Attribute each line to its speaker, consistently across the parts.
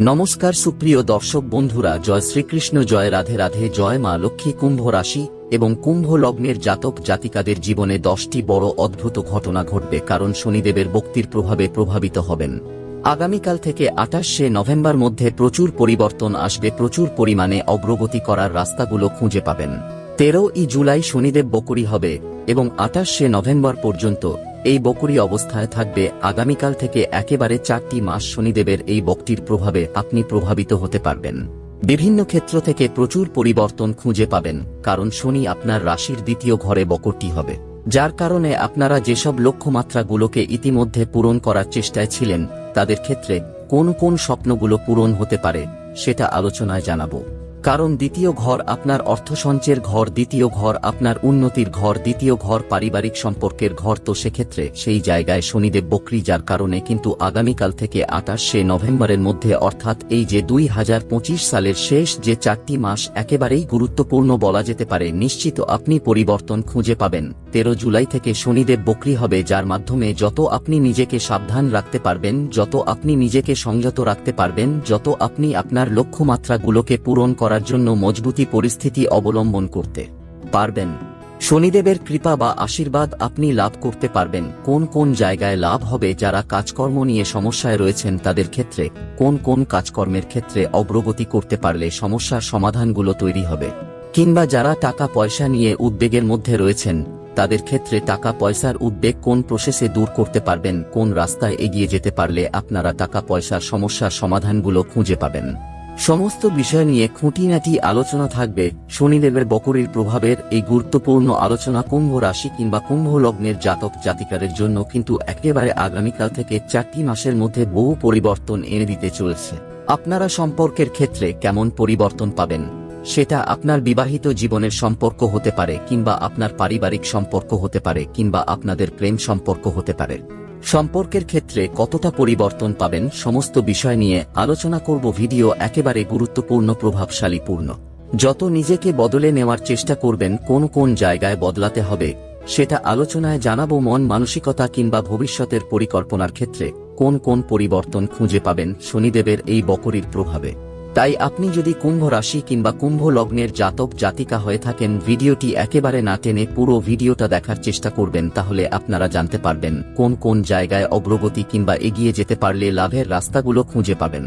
Speaker 1: নমস্কার সুপ্রিয় দর্শক বন্ধুরা, জয় শ্রীকৃষ্ণ, জয় রাধে রাধে, জয় মা লক্ষ্মী কুম্ভ রাশি এবং কুম্ভ লগ্নের জাতক জাতিকাদের জীবনে দশটি বড় অদ্ভুত ঘটনা ঘটবে কারণ শনিদেবের বক্তির প্রভাবে প্রভাবিত হবেন। আগামীকাল থেকে আটাশে নভেম্বর মধ্যে প্রচুর পরিবর্তন আসবে, প্রচুর পরিমাণে অগ্রগতি করার রাস্তাগুলো খুঁজে পাবেন। তেরো ই জুলাই শনিদেব বকরি হবে এবং আটাশে নভেম্বর পর্যন্ত এই বকরি অবস্থায় থাকবে। আগামীকাল থেকে একেবারে চারটি মাস শনিদেবের এই বকটির প্রভাবে আপনি প্রভাবিত হতে পারবেন। বিভিন্ন ক্ষেত্র থেকে প্রচুর পরিবর্তন খুঁজে পাবেন, কারণ শনি আপনার রাশির দ্বিতীয় ঘরে বকরটি হবে। যার কারণে আপনারা যেসব লক্ষ্যমাত্রাগুলোকে ইতিমধ্যে পূরণ করার চেষ্টায় ছিলেন, তাদের ক্ষেত্রে কোন কোন স্বপ্নগুলো পূরণ হতে পারে, সেটা আলোচনায় জানাব। কারণ দ্বিতীয় ঘর আপনার অর্থ সঞ্চয়ের ঘর, দ্বিতীয় ঘর আপনার উন্নতির ঘর, দ্বিতীয় ঘর পারিবারিক সম্পর্কের ঘর। তো সেক্ষেত্রে সেই জায়গায় শনিদেব বকরি, যার কারণে কিন্তু আগামীকাল থেকে আটাশে নভেম্বরের মধ্যে, অর্থাৎ এই যে দুই হাজার পঁচিশ সালের শেষ যে চারটি মাস, একেবারেই গুরুত্বপূর্ণ বলা যেতে পারে। নিশ্চিত আপনি পরিবর্তন খুঁজে পাবেন। তেরো জুলাই থেকে শনিদেব বকরি হবে, যার মাধ্যমে যত আপনি নিজেকে সাবধান রাখতে পারবেন, যত আপনি নিজেকে সংযত রাখতে পারবেন, যত আপনি আপনার লক্ষ্যমাত্রাগুলোকে পূরণ করার জন্য মজবুতি পরিস্থিতি অবলম্বন করতে পারবেন। শনিদেবের কৃপা বা আশীর্বাদ আপনি লাভ করতে পারবেন। কোন কোন জায়গায় লাভ হবে, যারা কাজকর্ম নিয়ে সমস্যায় রয়েছেন তাদের ক্ষেত্রে কোন কোন কাজকর্মের ক্ষেত্রে অগ্রগতি করতে পারলে সমস্যার সমাধানগুলো তৈরি হবে। কিংবা যারা টাকা পয়সা নিয়ে উদ্বেগের মধ্যে রয়েছেন, তাদের ক্ষেত্রে টাকা পয়সার উদ্বেগ কোন প্রসেসে দূর করতে পারবেন, কোন রাস্তায় এগিয়ে যেতে পারলে আপনারা টাকা পয়সার সমস্যার সমাধানগুলো খুঁজে পাবেন। সমস্ত বিষয় নিয়ে খুঁটিনাটি আলোচনা থাকবে শনিদেবের বকরির প্রভাবের এই গুরুত্বপূর্ণ আলোচনা কুম্ভ রাশি কিংবা কুম্ভ লগ্নের জাতক জাতিকারের জন্য কিন্তু একেবারে আগামীকাল থেকে চারটি মাসের মধ্যে বহু পরিবর্তন এনে দিতে চলেছে। আপনারা সম্পর্কের ক্ষেত্রে কেমন পরিবর্তন পাবেন? সেটা আপনার বিবাহিত জীবনের সম্পর্ক হতে পারে কিংবা আপনার পারিবারিক সম্পর্ক হতে পারে কিংবা আপনাদের প্রেম সম্পর্ক হতে পারে। সম্পর্কের ক্ষেত্রে কতটা পরিবর্তন পাবেন সমস্ত বিষয় নিয়ে আলোচনা করব ভিডিও একেবারে গুরুত্বপূর্ণ, প্রভাবশালীপূর্ণ। যত নিজেকে বদলে নেওয়ার চেষ্টা করবেন, কোন কোন জায়গায় বদলাতে হবে, সেটা আলোচনায় জানাব মন, মানসিকতা কিংবা ভবিষ্যতের পরিকল্পনার ক্ষেত্রে। কোন কোন পরিবর্তন খুঁজে পাবেন শনিদেবের এই বকরির প্রভাবে। তাই আপনি যদি কুম্ভ রাশি কিংবা কুম্ভ লগ্নের জাতক জাতিকা হয়ে থাকেন, ভিডিওটি একেবারে না টেনে পুরো ভিডিওটা দেখার চেষ্টা করবেন, তাহলে আপনারা জানতে পারবেন কোন কোন জায়গায় অগ্রগতি কিংবা এগিয়ে যেতে পারলে লাভের রাস্তাগুলো খুঁজে পাবেন।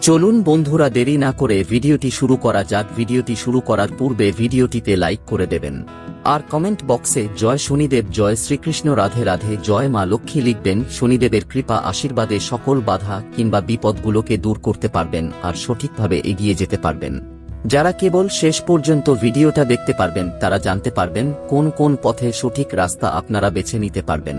Speaker 1: চলুন বন্ধুরা, দেরি না করে ভিডিওটি শুরু করা যাক। ভিডিওটি শুরু করার পূর্বে ভিডিওটিতে লাইক করে দেবেন। আর কমেন্ট বক্সে, জয় শনিদেব, জয় শ্রীকৃষ্ণ, রাধে রাধে, জয় মা লক্ষ্মী লিখবেন, শনিদেবের কৃপা, আশীর্বাদে সকল বাধা কিংবা বিপদগুলোকে দূর করতে পারবেন আর সঠিকভাবে এগিয়ে যেতে পারবেন। যারা কেবল শেষ পর্যন্ত ভিডিওটা দেখতে পারবেন, তারা জানতে পারবেন কোন কোন পথে সঠিক রাস্তা আপনারা বেছে নিতে পারবেন।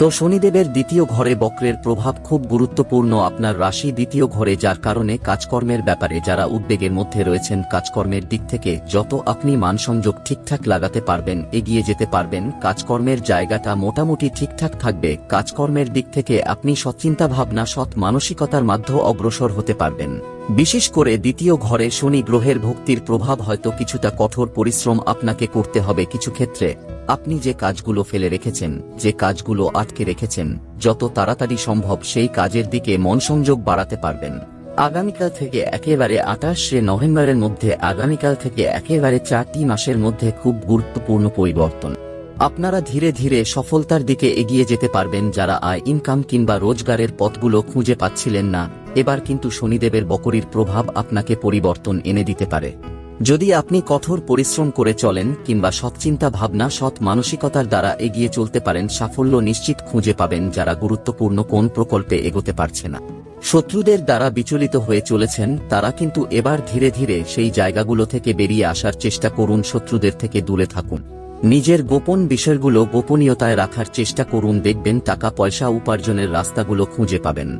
Speaker 1: তো শনিদেবের দ্বিতীয় ঘরে বক্রের প্রভাব খুব গুরুত্বপূর্ণ আপনার রাশি দ্বিতীয় ঘরে, যার কারণে কাজকর্মের ব্যাপারে যারা উদ্বেগের মধ্যে রয়েছেন, কাজকর্মের দিক থেকে যত আপনি মানসংযোগ ঠিকঠাক লাগাতে পারবেন, এগিয়ে যেতে পারবেন, কাজকর্মের জায়গাটা মোটামুটি ঠিকঠাক থাকবে, কাজকর্মের দিক থেকে আপনি সৎচিন্তা ভাবনা সৎ মানসিকতার মাধ্যমে অগ্রসর হতে পারবেন। বিশেষ করে দ্বিতীয় ঘরে শনি গ্রহের ভক্তির প্রভাব হয়তো কিছুটা কঠোর পরিশ্রম আপনাকে করতে হবে কিছু ক্ষেত্রে। আপনি যে কাজগুলো ফেলে রেখেছেন, যে কাজগুলো আটকে রেখেছেন, যত তাড়াতাড়ি সম্ভব সেই কাজের দিকে মনসংযোগ বাড়াতে পারবেন। আগামীকাল থেকে একেবারে আঠাশে নভেম্বরের মধ্যে আগামীকাল থেকে একেবারে চারটি মাসের মধ্যে খুব গুরুত্বপূর্ণ পরিবর্তন। আপনারা ধীরে ধীরে সফলতার দিকে এগিয়ে যেতে পারবেন যারা আয়, ইনকাম কিংবা রোজগারের পথগুলো খুঁজে পাচ্ছিলেন না। এবার কিন্তু শনিদেবের বকরির প্রভাব আপনাকে পরিবর্তন এনে দিতে পারে। যদি আপনি কঠোর পরিশ্রম করে চলেন কিংবা সৎচিন্তা ভাবনা, সৎ মানসিকতার দ্বারা এগিয়ে চলতে পারেন, সাফল্য নিশ্চিত খুঁজে পাবেন যারা গুরুত্বপূর্ণ কোন প্রকল্পে এগোতে পারছে না। শত্রুদের দ্বারা বিচলিত হয়ে চলেছেন, তারা কিন্তু এবার ধীরে ধীরে সেই জায়গাগুলো থেকে বেরিয়ে আসার চেষ্টা করুন, শত্রুদের থেকে দূরে থাকুন। নিজের গোপন বিষয়গুলো গোপনীয়তায় রাখার চেষ্টা করুন, দেখবেন টাকা, পয়সা, উপার্জনের রাস্তাগুলো খুঁজে পাবেন।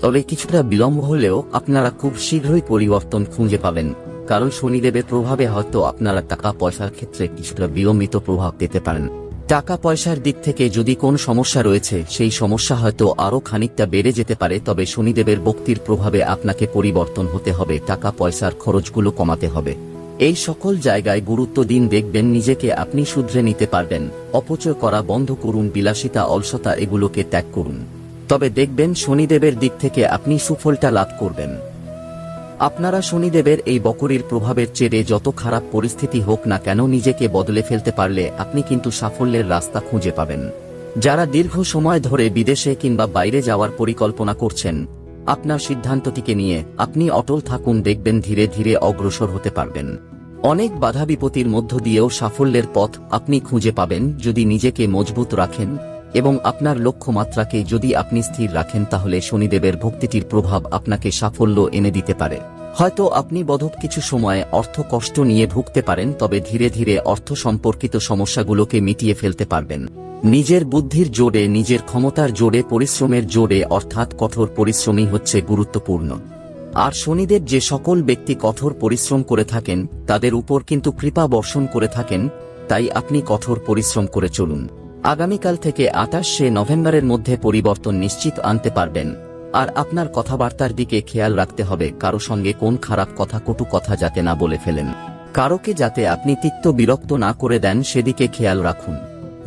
Speaker 1: তবে কিছুটা বিলম্ব হলেও আপনারা খুব শীঘ্রই পরিবর্তন খুঁজে পাবেন। কারণ শনিদেবের প্রভাবে হয়তো আপনারা টাকা পয়সার ক্ষেত্রে কিছুটা বিলম্বিত প্রভাব পেতে পারেন। টাকা পয়সার দিক থেকে যদি কোন সমস্যা রয়েছে, সেই সমস্যা হয়তো আরও খানিকটা বেড়ে যেতে পারে, তবে শনিদেবের বক্তির প্রভাবে আপনাকে পরিবর্তন হতে হবে টাকা পয়সার খরচগুলো কমাতে হবে। এই সকল জায়গায় গুরুত্ব দিন, দেখবেন নিজেকে আপনি শুধরে নিতে পারবেন। অপচয় করা বন্ধ করুন, বিলাসিতা, অলসতা, এগুলোকে ত্যাগ করুন। তবে দেখবেন শনিদেবের দিক থেকে আপনি সুফলটা লাভ করবেন। আপনারা শনিদেবের এই বকরির প্রভাবের চেয়ে যত খারাপ পরিস্থিতি হোক না কেন নিজেকে বদলে ফেলতে পারলে আপনি কিন্তু সাফল্যের রাস্তা খুঁজে পাবেন। যারা দীর্ঘ সময় ধরে বিদেশে কিংবা বাইরে যাওয়ার পরিকল্পনা করছেন, আপনার সিদ্ধান্তটিকে নিয়ে আপনি অটল থাকুন, দেখবেন ধীরে ধীরে অগ্রসর হতে পারবেন। অনেক বাধা বিপত্তির মধ্য দিয়েও সাফল্যের পথ আপনি খুঁজে পাবেন যদি নিজেকে মজবুত রাখেন। এবং আপনার লক্ষ্যমাত্রাকে যদি আপনি স্থির রাখেন তাহলে শনিদেবের ভক্তিটির প্রভাব আপনাকে সাফল্য এনে দিতে পারে। হয়তো আপনি বোধক কিছু সময় অর্থ কষ্ট নিয়ে ভুগতে পারেন, তবে ধীরে ধীরে অর্থ সম্পর্কিত সমস্যাগুলোকে মিটিয়ে ফেলতে পারবেন। নিজের বুদ্ধির জোরে, নিজের ক্ষমতার জোরে, পরিশ্রমের জোরে, অর্থাৎ কঠোর পরিশ্রমই হচ্ছে গুরুত্বপূর্ণ। আর শনিদেব যে সকল ব্যক্তি কঠোর পরিশ্রম করে থাকেন, তাদের উপর কিন্তু কৃপা বর্ষণ করে থাকেন, তাই আপনি কঠোর পরিশ্রম করে চলুন। আগামীকাল থেকে আটাশে নভেম্বরের মধ্যে পরিবর্তন নিশ্চিত আনতে পারবেন। আর আপনার কথাবার্তার দিকে খেয়াল রাখতে হবে, কারও সঙ্গে কোন খারাপ কথা কটু কথা যাতে না বলে ফেলেন। কারোকে যাতে আপনি তিক্ত বিরক্ত না করে দেন, সেদিকে খেয়াল রাখুন।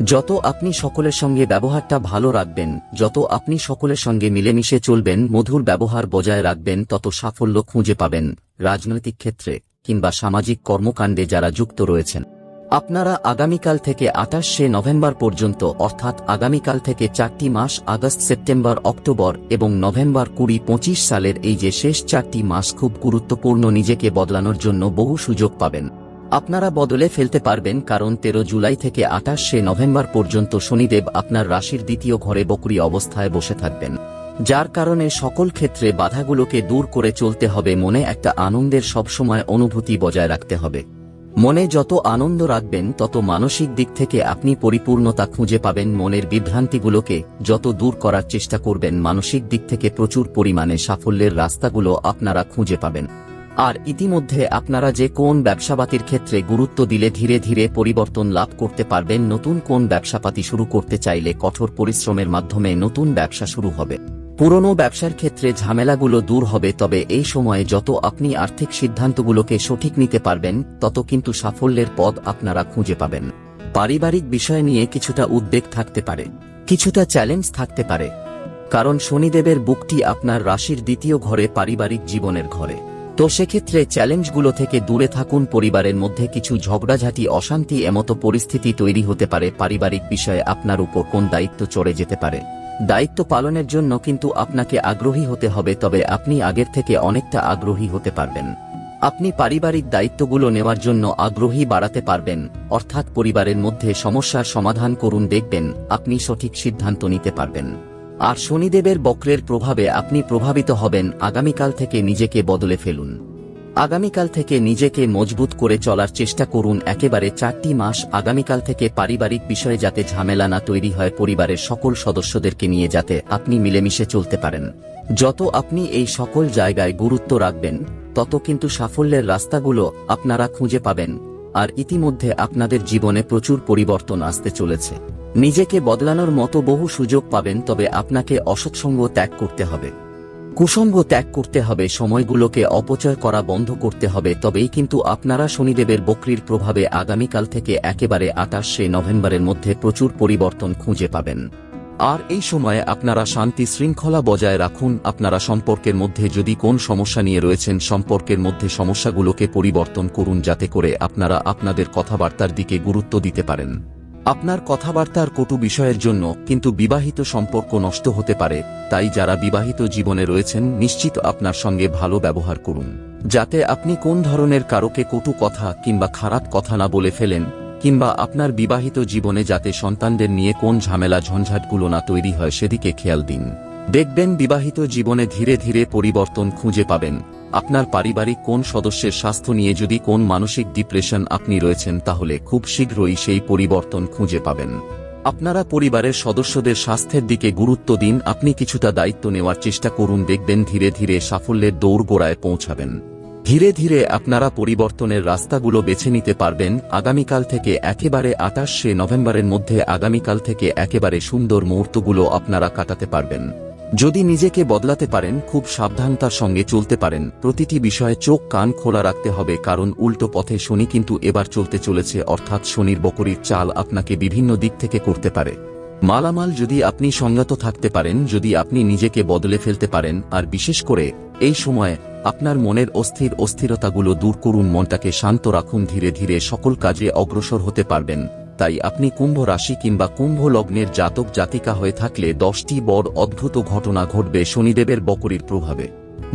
Speaker 1: যত আপনি সকলের সঙ্গে ব্যবহারটা ভালো রাখবেন, যত আপনি সকলের সঙ্গে মিলেমিশে চলবেন, মধুর ব্যবহার বজায় রাখবেন, তত সাফল্য খুঁজে পাবেন। রাজনৈতিক ক্ষেত্রে কিংবা সামাজিক কর্মকাণ্ডে যারা যুক্ত রয়েছেন। আপনারা আগামীকাল থেকে আটাশে নভেম্বর পর্যন্ত, অর্থাৎ আগামীকাল থেকে চারটি মাস, আগস্ট, সেপ্টেম্বর, অক্টোবর এবং নভেম্বর কুড়ি, পঁচিশ সালের এই যে শেষ চারটি মাস খুব গুরুত্বপূর্ণ নিজেকে বদলানোর জন্য বহু সুযোগ পাবেন। আপনারা বদলে ফেলতে পারবেন কারণ তেরো জুলাই থেকে আটাশে নভেম্বর পর্যন্ত শনিদেব আপনার রাশির দ্বিতীয় ঘরে বকরি অবস্থায় বসে থাকবেন। যার কারণে সকল ক্ষেত্রে বাধাগুলোকে দূর করে চলতে হবে মনে একটা আনন্দের সবসময় অনুভূতি বজায় রাখতে হবে। মনে যত আনন্দ রাখবেন, তত মানসিক দিক থেকে আপনি পরিপূর্ণতা খুঁজে পাবেন। মনের বিভ্রান্তিগুলোকে যত দূর করার চেষ্টা করবেন, মানসিক দিক থেকে প্রচুর পরিমাণে সাফল্যের রাস্তাগুলো আপনারা খুঁজে পাবেন। আর ইতিমধ্যে আপনারা যে কোন ব্যবসাপাতির ক্ষেত্রে গুরুত্ব দিলে ধীরে ধীরে পরিবর্তন লাভ করতে পারবেন, নতুন কোন ব্যবসাপাতি শুরু করতে চাইলে কঠোর পরিশ্রমের মাধ্যমে নতুন ব্যবসা শুরু হবে। পুরনো ব্যবসার ক্ষেত্রে ঝামেলাগুলো দূর হবে, তবে এই সময়ে যত আপনি আর্থিক সিদ্ধান্তগুলোকে সঠিক নিতে পারবেন, তত কিন্তু সাফল্যের পদ আপনারা খুঁজে পাবেন। পারিবারিক বিষয় নিয়ে কিছুটা উদ্বেগ থাকতে পারে, কিছুটা চ্যালেঞ্জ থাকতে পারে, কারণ শনিদেবের বুকটি আপনার রাশির দ্বিতীয় ঘরে পারিবারিক জীবনের ঘরে। তো সেক্ষেত্রে চ্যালেঞ্জগুলো থেকে দূরে থাকুন, পরিবারের মধ্যে কিছু ঝগড়াঝাটি, অশান্তি এমতো পরিস্থিতি তৈরি হতে পারে, পারিবারিক বিষয়ে আপনার উপর কোন দায়িত্ব চড়ে যেতে পারে। দায়িত্ব পালনের জন্য কিন্তু আপনাকে আগ্রহী হতে হবে, তবে আপনি আগের থেকে অনেকটা আগ্রহী হতে পারবেন। আপনি পারিবারিক দায়িত্বগুলো নেওয়ার জন্য আগ্রহী বাড়াতে পারবেন, অর্থাৎ পরিবারের মধ্যে সমস্যার সমাধান করুন, দেখবেন আপনি সঠিক সিদ্ধান্ত নিতে পারবেন। আর শনিদেবের বক্রের প্রভাবে আপনি প্রভাবিত হবেন, আগামীকাল থেকে নিজেকে বদলে ফেলুন। আগামীকাল থেকে নিজেকে মজবুত করে চলার চেষ্টা করুন। একেবারে চারটি মাস আগামীকাল থেকে পারিবারিক বিষয়ে যাতে ঝামেলা না তৈরি হয়, পরিবারের সকল সদস্যদেরকে নিয়ে যাতে আপনি মিলেমিশে চলতে পারেন। যত আপনি এই সকল জায়গায় গুরুত্ব রাখবেন, তত কিন্তু সাফল্যের রাস্তাগুলো আপনারা খুঁজে পাবেন। আর ইতিমধ্যে আপনাদের জীবনে প্রচুর পরিবর্তন আসতে চলেছে। নিজেকে বদলানোর মতো বহু সুযোগ পাবেন, তবে আপনাকে অসৎসঙ্গ ত্যাগ করতে হবে। কুসঙ্গ ত্যাগ করতে হবে, সময়গুলোকে অপচয় করা বন্ধ করতে হবে, তবেই কিন্তু আপনারা শনিদেবের বকরির প্রভাবে আগামীকাল থেকে একেবারে আটাশে নভেম্বরের মধ্যে প্রচুর পরিবর্তন খুঁজে পাবেন। আর এই সময়ে আপনারা শান্তি শৃঙ্খলা বজায় রাখুন, আপনারা সম্পর্কের মধ্যে যদি কোন সমস্যা নিয়ে রয়েছেন, সম্পর্কের মধ্যে সমস্যাগুলোকে পরিবর্তন করুন, যাতে করে আপনারা আপনাদের কথাবার্তার দিকে গুরুত্ব দিতে পারেন। আপনার কথাবার্তার কটু বিষয়ের জন্য কিন্তু বিবাহিত সম্পর্ক নষ্ট হতে পারে, তাই যারা বিবাহিত জীবনে রয়েছেন নিশ্চিত আপনার সঙ্গে ভালো ব্যবহার করুন। যাতে আপনি কোন ধরনের কারোকে কটু কথা কিংবা খারাপ কথা না বলে ফেলেন, কিংবা আপনার বিবাহিত জীবনে যাতে সন্তানদের নিয়ে কোন ঝামেলা ঝঞ্ঝাটগুলো না তৈরি হয় সেদিকে খেয়াল দিন। দেখবেন বিবাহিত জীবনে ধীরে ধীরে পরিবর্তন খুঁজে পাবেন। আপনার পারিবারিক কোন সদস্যের স্বাস্থ্য নিয়ে যদি কোন মানসিক ডিপ্রেশন আপনি রয়েছেন, তাহলে খুব শীঘ্রই সেই পরিবর্তন খুঁজে পাবেন। আপনারা পরিবারের সদস্যদের স্বাস্থ্যের দিকে গুরুত্ব দিন, আপনি কিছুটা দায়িত্ব নেওয়ার চেষ্টা করুন, দেখবেন ধীরে ধীরে সাফল্যের দৌড় গোড়ায় পৌঁছাবেন। ধীরে ধীরে আপনারা পরিবর্তনের রাস্তাগুলো বেছে নিতে পারবেন। আগামীকাল থেকে একেবারে আটাশে নভেম্বরের মধ্যে আগামীকাল থেকে একেবারে সুন্দর মুহূর্তগুলো আপনারা কাটাতে পারবেন। যদি নিজেকে বদলাতে পারেন, খুব সাবধানতার সঙ্গে চলতে পারেন। প্রতিটি বিষয়ে চোখ কান খোলা রাখতে হবে, কারণ উল্টো পথে শনি কিন্তু এবার চলতে চলেছে, অর্থাৎ শনির বকরির চাল আপনাকে বিভিন্ন দিক থেকে করতে পারে। মালামাল যদি আপনি সংযত থাকতে পারেন, যদি আপনি নিজেকে বদলে ফেলতে পারেন, আর বিশেষ করে এই সময় আপনার মনের অস্থির অস্থিরতাগুলো দূর করুন, মনটাকে শান্ত রাখুন, ধীরে ধীরে সকল কাজে অগ্রসর হতে পারবেন। তাই আপনি কুম্ভ রাশি কিংবা কুম্ভ লগ্নের জাতক জাতিকা হয়ে থাকলে দশটি বড় অদ্ভুত ঘটনা ঘটবে শনিদেবের বকরির প্রভাবে।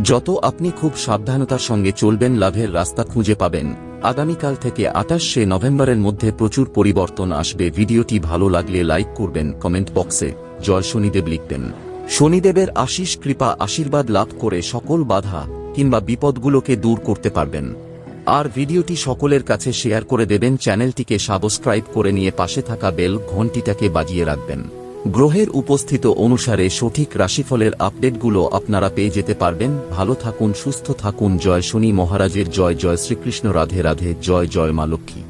Speaker 1: যত আপনি খুব সাবধানতার সঙ্গে চলবেন লাভের রাস্তা খুঁজে পাবেন। আগামীকাল থেকে আটাশে নভেম্বরের মধ্যে প্রচুর পরিবর্তন আসবে। ভিডিওটি ভালো লাগলে লাইক করবেন, কমেন্ট বক্সে জয় শনিদেব লিখবেন। শনিদেবের আশিস কৃপা আশীর্বাদ লাভ করে সকল বাধা কিংবা বিপদগুলোকে দূর করতে পারবেন। আর ভিডিওটি সকলের কাছে শেয়ার করে দেবেন চ্যানেলটিকে সাবস্ক্রাইব করে নিয়ে পাশে থাকা বেল ঘন্টিটাকে বাজিয়ে রাখবেন। গ্রহের উপস্থিত অনুসারে সঠিক রাশিফলের আপডেটগুলো আপনারা পেয়ে যেতে পারবেন। ভালো থাকুন, সুস্থ থাকুন। জয় শনি মহারাজের জয়। জয় শ্রীকৃষ্ণ। রাধে রাধে। জয় জয় মা লক্ষ্মী।